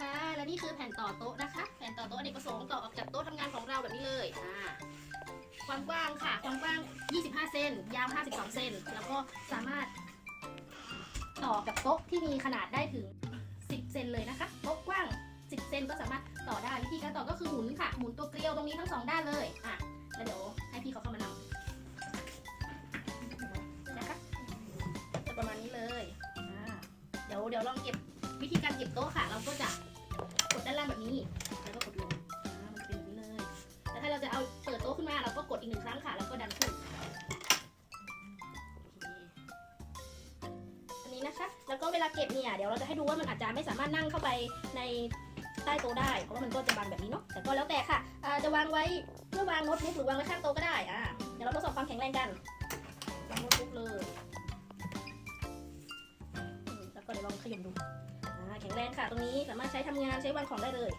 ค่ะ และนี่คือแผ่นต่อโต๊ะนะคะ แผ่นต่อโต๊ะอเนกประสงค์ต่อออกจากโต๊ะทำงานของเราแบบนี้เลยอ่าความกว้างค่ะ ความกว้าง 25 เซน ยาว 52 เซน แล้วก็สามารถ ต่อกับโต๊ะที่มีขนาดได้ถึง 10 เซนเลยนะคะ โต๊ะกว้าง 10 เซนก็สามารถต่อได้ วิธีการต่อก็คือหมุนค่ะ หมุนตัวเกลียวตรงนี้ทั้งสองด้านเลย อะ แล้วเดี๋ยวให้พี่เขาเข้ามานำนะคะจะประมาณนี้เลย อ่า เดี๋ยวเดี๋ยวลองเก็บวิธีการเก็บโต๊ะค่ะ เราก็จะ เราก็กดอีกหนึ่งครั้งค่ะ แล้วก็ดันขึ้นอันนี้นะคะ แล้วก็เวลาเก็บเนี่ยเดี๋ยวเราจะให้ดูว่ามันอาจจะไม่สามารถนั่งเข้าไปในใต้โต๊ะได้เพราะว่ามันก็จะบังแบบนี้เนาะแต่ก็แล้วแต่ค่ะจะวางไว้เพื่อวางโน้ตบุ๊กหรือวางไว้ข้างโต๊ะก็ได้อ่าเดี๋ยวเราทดสอบความแข็งแรงกันวางโน้ตบุ๊กเลยแล้วก็เดี๋ยวลองขยมดูแข็งแรงค่ะตรงนี้สามารถใช้ทำงานใช้วางของได้เลย